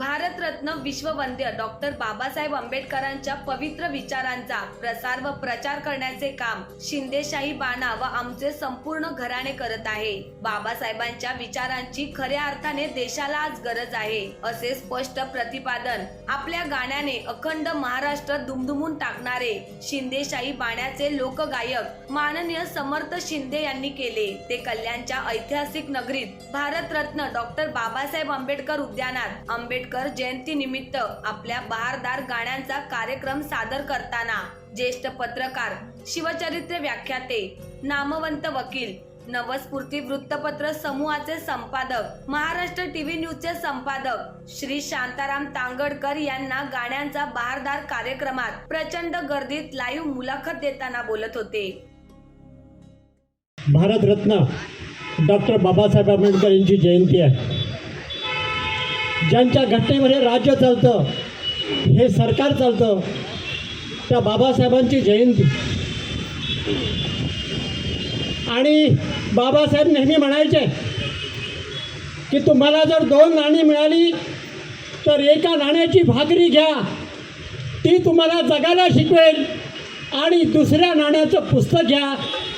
Bharat Ratna विश्ववंद्य doctor Babasaheb आंबेडकरांच्या पवित्र विचारांचा प्रसार व प्रचार करण्याचे काम शिंदेशाही बाणा व आमचे संपूर्ण घराणे करत आहे. बाबासाहेबांच्या विचारांची खऱ्या अर्थाने देशाला आज गरज आहे असे स्पष्ट प्रतिपादन आपल्या गाण्याने अखंड महाराष्ट्र दुमदुमून टाकणारे शिंदेशाही बाण्याचे लोकगायक माननीय समर्थ शिंदे यांनी केले. ते कल्याणच्या ऐतिहासिक नगरीत भारतरत्न डॉक्टर बाबासाहेब आंबेडकर उद्यानात आंबेडकर जयंती निमित्त आपल्या बहारदार गाण्यांचा कार्यक्रम सादर करताना ज्येष्ठ पत्रकार शिवचरित्र व्याख्याते नामवंत वकील नवस्फूर्ती वृत्तपत्र समूहाचे संपादक महाराष्ट्र टीव्ही न्यूजचे संपादक श्री शांताराम तांगडकर यांना गाण्यांचा बहारदार कार्यक्रमात प्रचंड गर्दीत लाईव्ह मुलाखत देताना बोलत होते. भारतरत्न डॉक्टर बाबासाहेब आंबेडकर यांची जयंती आहे. ज्यांच्या घटनेमध्ये राज्य चालतं हे सरकार चालतं त्या बाबासाहेबांची जयंती. आणि बाबासाहेब नेहमी म्हणायचे की तुम्हाला जर दोन नाणी मिळाली तर एका नाण्याची भाकरी घ्या. ती तुम्हाला जगायला शिकवेल आणि दुसऱ्या नाण्याचं पुस्तक घ्या.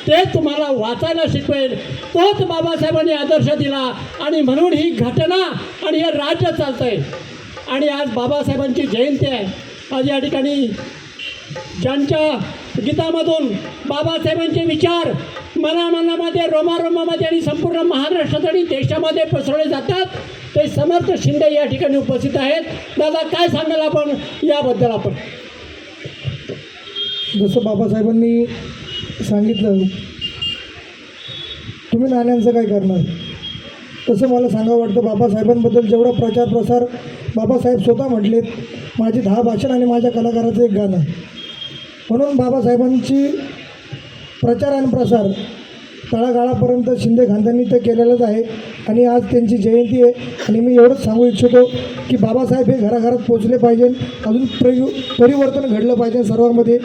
ते तुम्हाला वाचायला शिकवेल. तोच बाबासाहेबांनी आदर्श दिला. आणि म्हणून ही घटना आणि हे राज्य चालतं आहे आणि आज बाबासाहेबांची जयंती आहे. आज या ठिकाणी ज्यांच्या गीतामधून बाबासाहेबांचे विचार मनामनामध्ये रोमारोमामध्ये आणि संपूर्ण महाराष्ट्रात आणि देशामध्ये पसरवले जातात ते समर्थ शिंदे या ठिकाणी उपस्थित आहेत. दादा काय सांगाल आपण? याबद्दल आपण. जसं बाबासाहेबांनी सांगितलं. तुम्ही नाण्यांचं काय करणार? तसं मला सांगावं वाटतं बाबासाहेबांबद्दल जेवढा प्रचार प्रसार बाबासाहेब स्वतः म्हटलेत माझी दहा भाषण आणि माझ्या कलाकाराचं एक गाणं. म्हणून बाबासाहेबांची प्रचार आणि प्रसार तळागाळापर्यंत शिंदे खानदांनी तर केलेलंच आहे आणि आज त्यांची जयंती आहे आणि मी एवढंच सांगू इच्छितो की बाबासाहेब हे घराघरात पोचले पाहिजे अजून प्रयु परिवर्तन घडलं पाहिजे सर्वांमध्ये.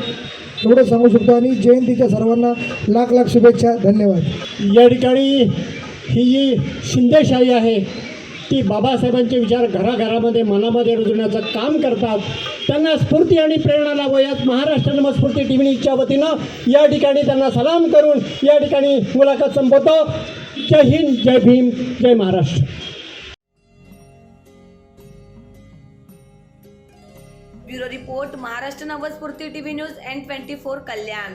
एवढं सांगू शकतो आणि जयंतीच्या सर्वांना लाख लाख शुभेच्छा धन्यवाद. या ठिकाणी ही जी शिंदेशाही आहे ती बाबासाहेबांचे विचार घराघरामध्ये मनामध्ये रुजवण्याचं काम करतात. त्यांना स्फूर्ती आणि प्रेरणा लावयात महाराष्ट्र नमस्फूर्ती टीव्हीच्या वतीनं या ठिकाणी त्यांना सलाम करून या ठिकाणी मुलाखत संपवतो. Jai Hind Jai Bhim Jai Maharashtra. Bureau report Maharashtra Navsphurti TV news N twenty four Kalyan.